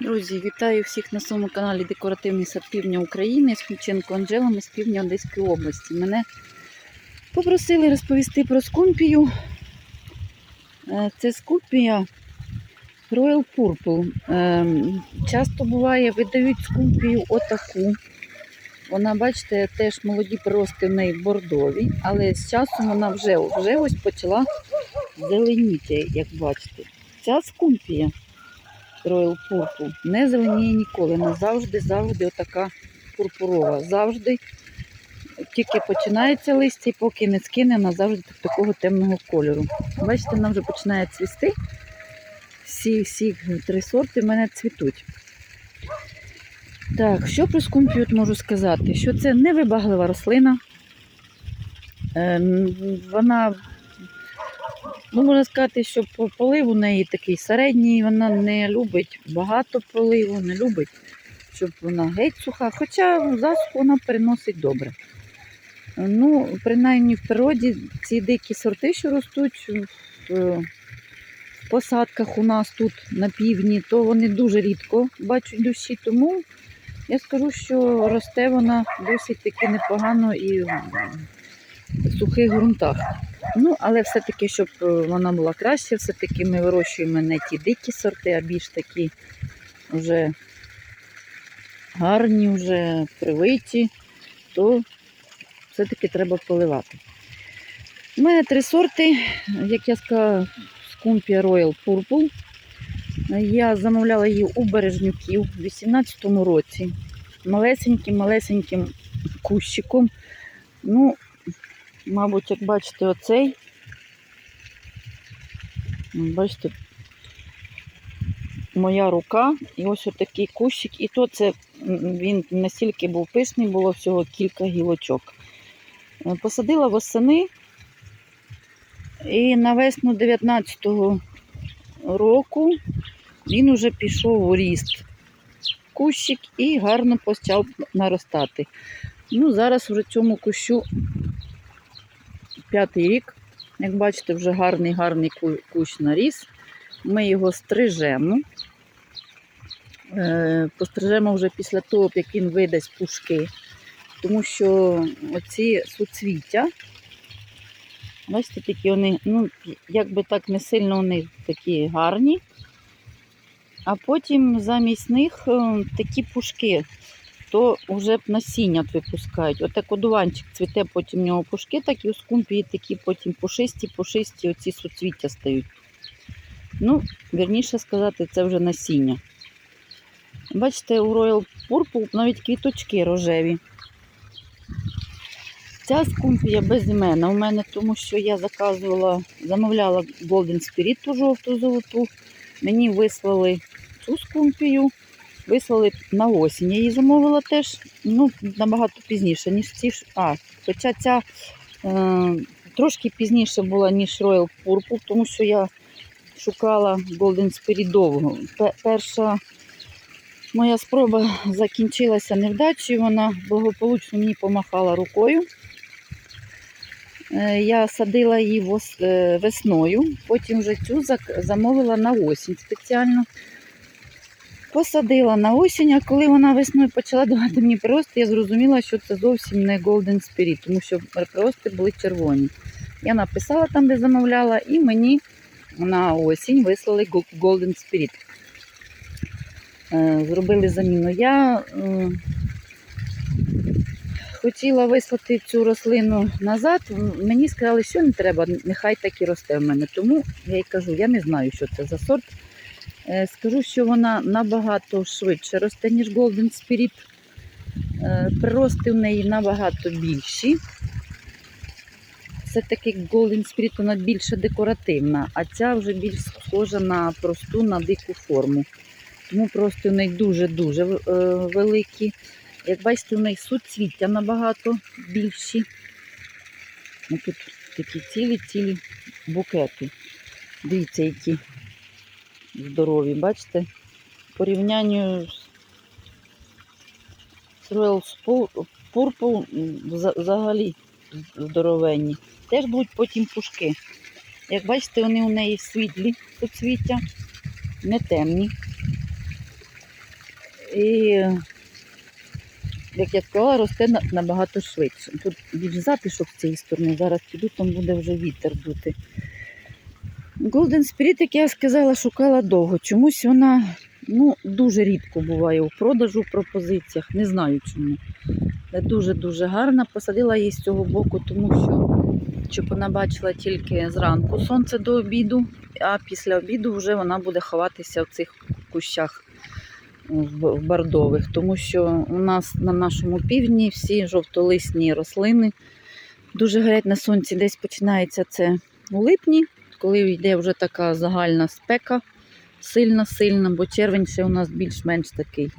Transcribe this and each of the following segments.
Друзі, вітаю всіх на своєму каналі Декоративний сад Півдня України з Ключенко Анжелами з півдня Одеської області. Мене попросили розповісти про скумпію. Е, Це скумпія Royal Purple. Ем, Часто буває, видають скумпію отаку. Вона, бачите, теж молоді прирости в неї бордові, але з часом вона вже, вже ось почала зеленіти, як бачите. Ця скумпія Royal Purple не зеленіє ніколи. Вона завжди, завжди отака пурпурова. Завжди тільки починається листя, і поки не скине, вона завжди такого темного кольору. Бачите, вона вже починає цвісти. Всі, всі три сорти в мене цвітуть. Так, що про скумпію можу сказати? Що це невибаглива рослина. Ем, Вона Ну, можна сказати, що полив у неї такий середній, вона не любить багато поливу, не любить, щоб вона геть суха. Хоча засуху вона переносить добре. Ну, принаймні в природі ці дикі сорти, що ростуть в, посадках у нас тут на півдні, то вони дуже рідко бачать дощі, тому я скажу, що росте вона досить таки непогано і сухих ґрунтах. Ну, але все-таки, щоб е, вона була краще, все-таки ми вирощуємо не ті дикі сорти, а більш такі вже гарні, вже привиті, то все-таки треба поливати. У мене три сорти, як я сказала, скумпія Royal Purple. Я замовляла її у Бережнюків у 2018 році. Малесеньким-малесеньким кущиком. Ну, Мабуть, як бачите, оцей. Бачите, моя рука і ось отакий кущик. І то це він настільки був пишний, було всього кілька гілочок. Е, Посадила восени і на весну 19-го року він уже пішов у ріст. Кущик і гарно почав наростати. Ну, зараз вже цьому кущу п'ятий рік. Як бачите, вже гарний гарний кущ наріс. Ми його стрижемо. Е, Пострижемо вже після того, як він видасть пушки. Тому що оці суцвіття, бачите, такі вони, ну, якби так не сильно вони такі гарні. А потім замість них е, такі пушки то вже насіння випускають. Отак одуванчик цвіте, потім в нього пушки, так і у скумпії такі потім пушисті, пушисті оці суцвіття стають. Ну, вірніше сказати, це вже насіння. Бачите, у Royal Purple навіть квіточки рожеві. Ця скумпія безімена у мене, тому що я заказувала, замовляла Golden Spirit ту жовту золоту. Мені вислали цю скумпію. Вислали на осінь. Я її замовила теж ну, набагато пізніше, ніж ці. ж- А, хоча ця е, трошки пізніше була, ніж Royal Purple, тому що я шукала Golden Spirit довго. Перша моя спроба закінчилася невдачею, вона благополучно мені помахала рукою. Е, Я садила її е, весною, потім вже цю замовила на осінь спеціально. Посадила на осінь, а коли вона весною почала давати мені прирости, я зрозуміла, що це зовсім не Golden Spirit, тому що прирости були червоні. Я написала там, де замовляла, і мені на осінь вислали Golden Spirit. Е, Зробили заміну. Я е, хотіла вислати цю рослину назад. Мені сказали, що не треба, нехай так і росте в мене. Тому я й кажу, я не знаю, що це за сорт. Е, Скажу, що вона набагато швидше росте, ніж Golden Spirit. Е, Прирости в неї набагато більші. Все-таки Golden Spirit вона більше декоративна, а ця вже більш схожа на просту, на дику форму. Тому просто в неї дуже-дуже е, великі. Як бачите, у неї суцвіття набагато більші. Тут такі цілі-цілі букети. Дивіться, які здорові, бачите? В з Royal Purple взагалі здоровенні. Теж будуть потім пушки. Як бачите, вони у неї світлі суцвіття, не темні. І, як я сказала, росте набагато швидше. Тут більш затишок цієї сторони. Зараз піду, там буде вже вітер дути. Golden Spirit, як я сказала, шукала довго. Чомусь вона ну, дуже рідко буває у продажу в пропозиціях. Не знаю чому. Дуже-дуже гарна. Посадила її з цього боку, тому що щоб вона бачила тільки зранку сонце до обіду, а після обіду вже вона буде ховатися в цих кущах в бордових, тому що у нас на нашому півдні всі жовтолисні рослини дуже горять на сонці. Десь починається це у липні, коли йде вже така загальна спека, сильна-сильна, бо червень ще у нас більш-менш такий.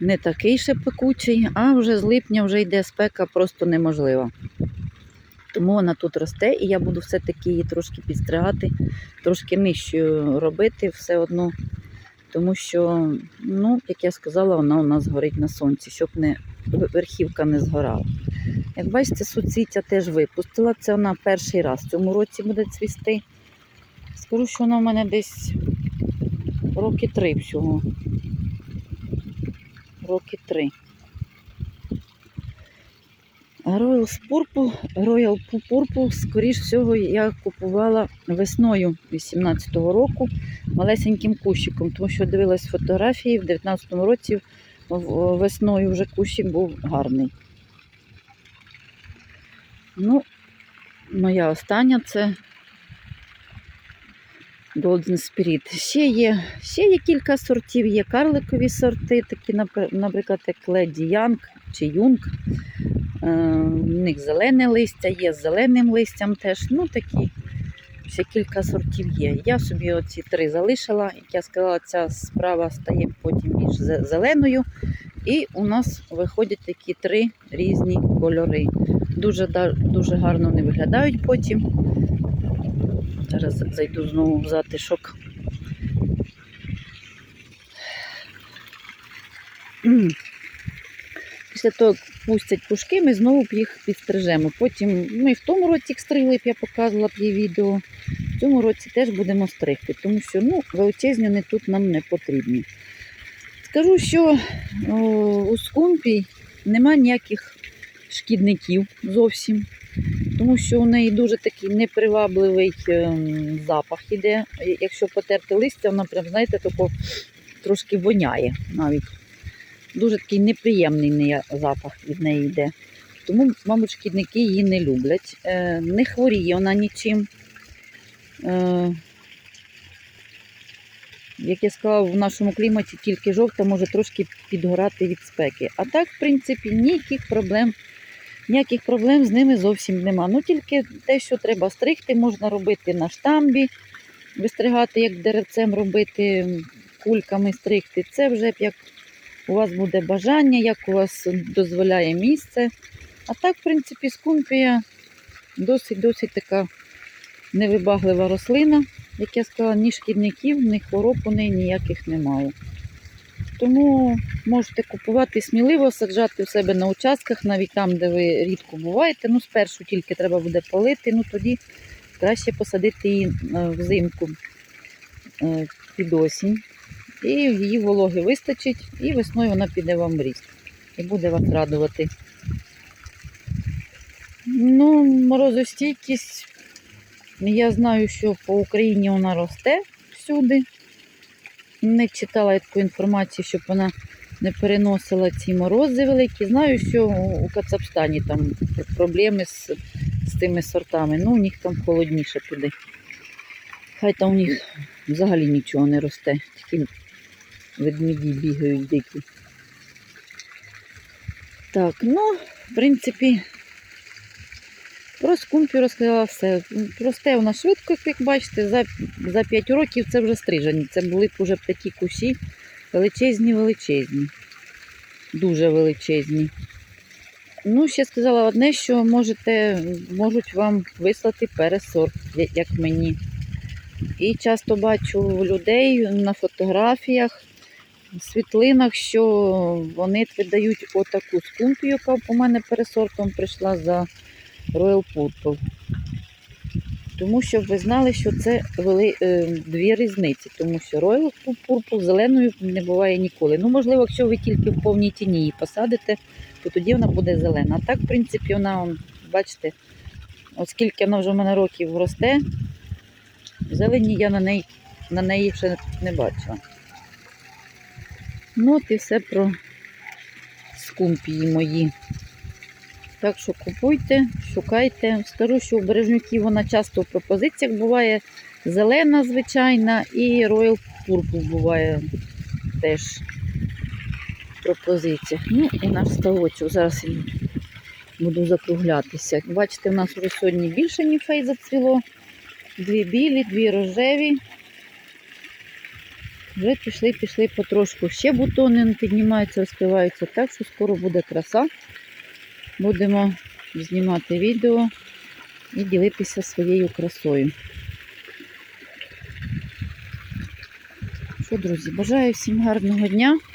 Не такий ще пекучий, а вже з липня вже йде спека просто неможлива. Тому вона тут росте, і я буду все-таки її трошки підстригати, трошки нижчою робити все одно. Тому що, ну, як я сказала, вона у нас горить на сонці, щоб не верхівка не згорала. Як бачите, суцвіття теж випустила. Це вона перший раз в цьому році буде цвісти. Скажу, що вона в мене десь роки три всього. Роки три. Royal Purple, Royal Purple, скоріш всього, я купувала весною 18-го року малесеньким кущиком, тому що дивилась фотографії в 19-му році весною вже кущик був гарний. Ну, моя остання це Golden Spirit. Ще є, ще є кілька сортів, є карликові сорти, такі, наприклад, як Леді Янг чи Юнг. Е, В них зелене листя, є з зеленим листям теж. Ну, такі ще кілька сортів є. Я собі оці три залишила. Як я сказала, ця справа стає потім більш зеленою. І у нас виходять такі три різні кольори. Дуже, дуже гарно вони виглядають потім. Зараз зайду знову в затишок. Після того, як пустять пушки, ми знову б їх підстрижемо. Потім ми в тому році їх стригли, б я показувала б їй відео. В цьому році теж будемо стригти, тому що ну, величезні вони тут нам не потрібні. Скажу, що о, у скумпі нема ніяких шкідників зовсім, тому що у неї дуже такий непривабливий ем, запах іде. Якщо потерти листя, вона прям, знаєте, тако трошки воняє навіть. Дуже такий неприємний запах від неї йде. Тому, мабуть, шкідники її не люблять. Е, не хворіє вона нічим. Е, як я сказала, в нашому кліматі тільки жовта може трошки підгорати від спеки. А так, в принципі, ніяких проблем, ніяких проблем з ними зовсім нема. Ну тільки те, що треба стригти, можна робити на штамбі, вистригати, як деревцем робити, кульками стригти. Це вже як у вас буде бажання, як у вас дозволяє місце. А так, в принципі, скумпія досить-досить така невибаглива рослина. Як я сказала, ні шкідників, ні хвороб у неї ніяких немає. Тому можете купувати сміливо, саджати у себе на участках, навіть там, де ви рідко буваєте. Ну, спершу тільки треба буде полити, ну тоді краще посадити її е, взимку е, під осінь. І її вологи вистачить, і весною вона піде вам в ріст. І буде вас радувати. Ну, морозостійкість. Я знаю, що по Україні вона росте всюди. Не читала я таку інформацію, щоб вона не переносила ці морози великі. Знаю, що у Кацапстані там проблеми з, з тими сортами. Ну, у них там холодніше туди. Хай там у них взагалі нічого не росте. Тільки ведмеді бігають дикі. Так, ну, в принципі, про скумпію розказала все. Росте вона швидко, як бачите, за, за 5 років це вже стрижені. Це були вже такі кущі величезні, величезні. Дуже величезні. Ну, ще сказала одне, що можете, можуть вам вислати пересорт, як мені. І часто бачу людей на фотографіях, світлинах, що вони видають отаку скумпію, яка по мене пересортом прийшла за Royal Purple. Тому що ви знали, що це вели, е, дві різниці, тому що Royal Purple зеленою не буває ніколи. Ну, можливо, якщо ви тільки в повній тіні її посадите, то тоді вона буде зелена. А так, в принципі, вона, бачите, оскільки вона вже в мене років росте, зелені я на неї, на неї ще не бачила. Ну, от і все про скумпії мої. Так що купуйте, шукайте. Скажу, що у бережнюків вона часто в пропозиціях буває зелена, звичайна, і Royal Purple буває теж в пропозиціях. Ну і наш ставочок. Зараз я буду закруглятися. Бачите, в нас вже сьогодні більше ніфей зацвіло. Дві білі, дві рожеві. Вже пішли, пішли потрошку. Ще бутони піднімаються, розкриваються, так що скоро буде краса. Будемо знімати відео і ділитися своєю красою. Що, друзі, бажаю всім гарного дня.